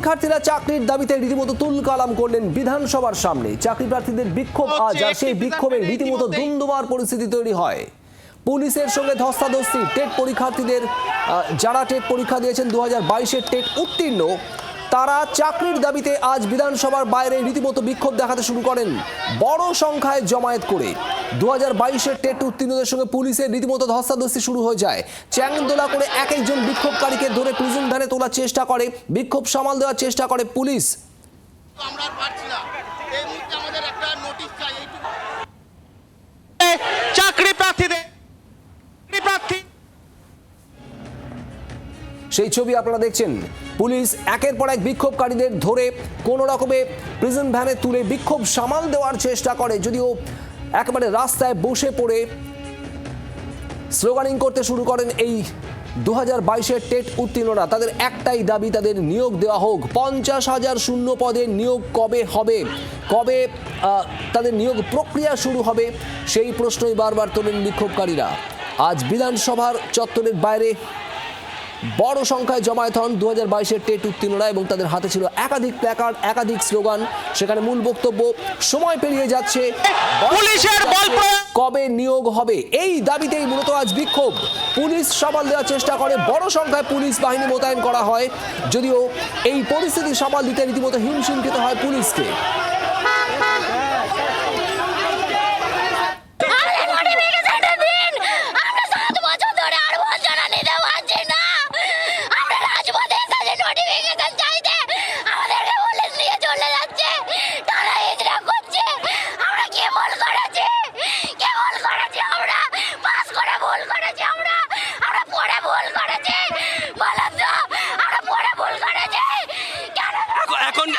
পরীক্ষার্থীরা চাকরির দাবিতে রীতিমতো তুল কালাম করলেন বিধানসভার সামনে। চাকরি প্রার্থীদের বিক্ষোভ আজ আর সেই বিক্ষোভে রীতিমতো দুন্দুবার পরিস্থিতি তৈরি হয়। পুলিশের সঙ্গে ধস্তাধস্তি টেট পরীক্ষার্থীদের যারা টেট পরীক্ষা দিয়েছেন দু হাজার বাইশের টেট উত্তীর্ণ তারা চাকরির দাবিতে আজ বিধানসভার বাইরে রীতিমতো বিক্ষোভ দেখাতে শুরু করেন। বড় সংখ্যায় জমায়েত করে। দু হাজার বাইশের টেট উত্তীর্ণদের সঙ্গে পুলিশের রীতিমতো ধস্তাধস্তি শুরু হয়ে যায়। চ্যাংদোলা করে এক একজন বিক্ষোভকারীকে ধরে প্রিজন ভ্যানে তোলার চেষ্টা করে। বিক্ষোভ সামাল দেওয়ার চেষ্টা করে পুলিশ। আমরা সেই ছবি আপনারা দেখছেন। পুলিশ একের পর এক বিক্ষোভকারীদের ধরে কোনো রকমে প্রিজন ভ্যানে তুলে বিক্ষোভ সামাল দেওয়ার চেষ্টা করে, যদিও একেবারে রাস্তায় বসে পড়ে। স্লোগানিং করতে শুরু করেন এই দু হাজার বাইশের টেট উত্তীর্ণরা। তাদের একটাই দাবি, তাদের নিয়োগ দেওয়া হোক। পঞ্চাশ হাজার শূন্য পদে নিয়োগ কবে হবে? কবে তাদের নিয়োগ প্রক্রিয়া শুরু হবে? সেই প্রশ্নই বারবার তোলেন বিক্ষোভকারীরা। আজ বিধানসভার চত্বরের বাইরে বড় সংখ্যায় জমায়েত হন দু হাজার বাইশের টেট উত্তীর্ণরা এবং তাদের হাতে ছিল একাধিক প্ল্যাকার্ড একাধিক স্লোগান সেখানে মূল বক্তব্য সময় পেরিয়ে যাচ্ছে। কবে নিয়োগ হবে? এই দাবিতেই মূলত আজ বিক্ষোভ। পুলিশ সামাল দেওয়ার চেষ্টা করে। বড় সংখ্যায় পুলিশ বাহিনী মোতায়েন করা হয়। যদিও এই পরিস্থিতি সামাল দিতে রীতিমতো হিমশিম খেতে হয় পুলিশকে।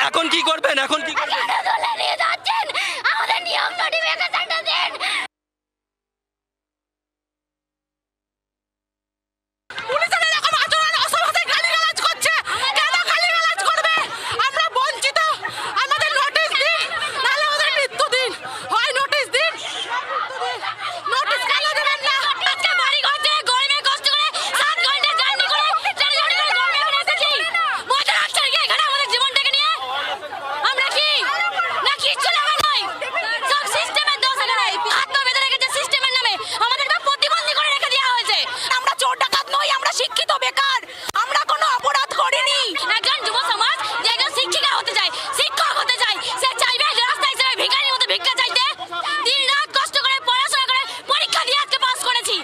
এখন কি করবেন? এখন কি করবেন কেন তুলে নিয়ে যাচ্ছেন আমাদের নিয়োগ নোটিফিকেশনটা দিন পুলিশের এরকম আচরণ অসমাজে গালিগালাজ করছে কেন গালিগালাজ করবে আমরা বঞ্চিত আমাদের নোটিশ দিন নাহলে আমাদের মৃত্যু দিন হয় নোটিশ দিন নোটিশ কেন দেবেন না আজকে বাড়ি ঘর থেকে গরমে কষ্ট করে সাত ঘণ্টা জার্নি করে ট্রেন জার্নি করে গরমে এখানে এসেছি মজা লাগছে নাকি এখানে আমাদের জীবনটাকে নিয়ে আমরা কি না কিচ্ছু লাগা নয় সব সিস্টেমের দোষ এখানে হাত বেঁধে রেখেছে সিস্টেমের নামে আমাদেরকে প্রতিবন্ধী করে রেখে দেওয়া হয়েছে আমরা চোর ডাকাত নই আমরা শিক্ষিত বেকার আমরা কোনো অপরাধ করিনি একজন যুব সমাজ যে একজন শিক্ষিকা হতে চায় শিক্ষক হতে চায় সে চাইবে যে রাস্তায় হিসেবে ভিখারির মতো ভিক্ষা চাইতে দিন রাত কষ্ট করে পড়াশোনা করে পরীক্ষা দিয়ে আজকে পাস করেছি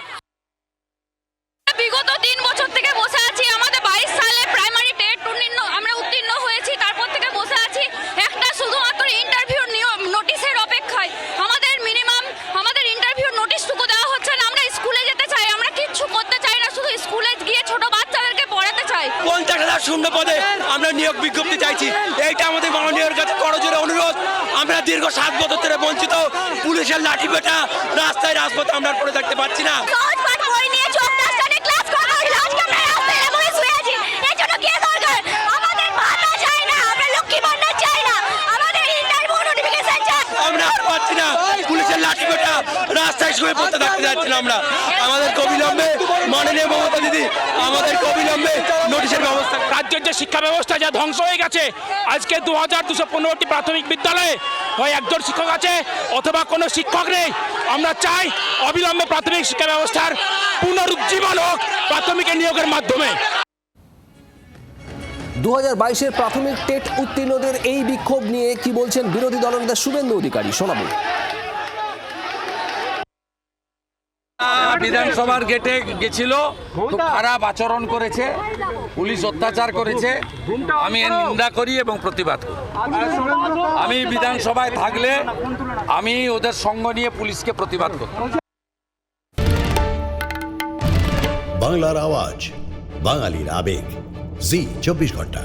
বিগত তিন বছর থেকে বসে আছি আমাদের বাইশ সালে প্রাইমারি টেট উত্তীর্ণ আমরা উত্তীর্ণ হয়েছি তারপর থেকে বসে আছি একটা শুধুমাত্র ইন্টারভিউ নিয়ম নোটিশের অপেক্ষায় আমাদের মিনিমাম আমাদের ইন্টারভিউ নোটিশটুকু দেওয়া হচ্ছে না আমরা স্কুলে যেতে চাই আমরা কিচ্ছু করতে চাই না শুধু স্কুলে গিয়ে ছোট বাচ্চাদেরকে পড়াতে চাই পঞ্চাশ হাজার শূন্য পদে আমরা নিয়োগ বিজ্ঞপ্তি চাইছি। এইটা আমাদের মাননীয়ের কাছে করজোরে অনুরোধ। আমরা দীর্ঘ সাত বছর ধরে বঞ্চিত। পুলিশের লাঠি পেটা রাস্তায় রাজপথে আমরা পড়ে থাকতে পারছি না। রাস্তায় শুয়ে পড়তে থাকতে যাচ্ছি না আমরা। আমাদের অবিলম্বে মাননীয় মমতা দিদি আমাদের অবিলম্বে নোটিশের ব্যবস্থা রাজ্যের যে শিক্ষা ব্যবস্থা যা ধ্বংস হয়ে গেছে। আজকে দু হাজার দুশো পনেরোটি প্রাথমিক বিদ্যালয়ে হয় একজন শিক্ষক আছে অথবা কোনো শিক্ষক নেই। আমরা চাই অবিলম্বে প্রাথমিক শিক্ষা ব্যবস্থার পুনরুজ্জীবন হোক প্রাথমিকের নিয়োগের মাধ্যমে। দু হাজার বাইশের প্রাথমিক টেট উত্তীর্ণদের এই বিক্ষোভ নিয়ে কি বলছেন বিরোধী দলনেতা শুভেন্দু অধিকারী? শোনাবো। বিধানসভার গেটে গেছিল খুব খারাপ আচরণ করেছে। পুলিশ অত্যাচার করেছে, আমি এর নিন্দা করি এবং প্রতিবাদ করি। আমি বিধানসভায় থাকলে আমি ওদের সঙ্গ নিয়ে পুলিশকে প্রতিবাদ করি বাংলার আওয়াজ, বাঙালির আবেগ। জি, চব্বিশ ঘণ্টা।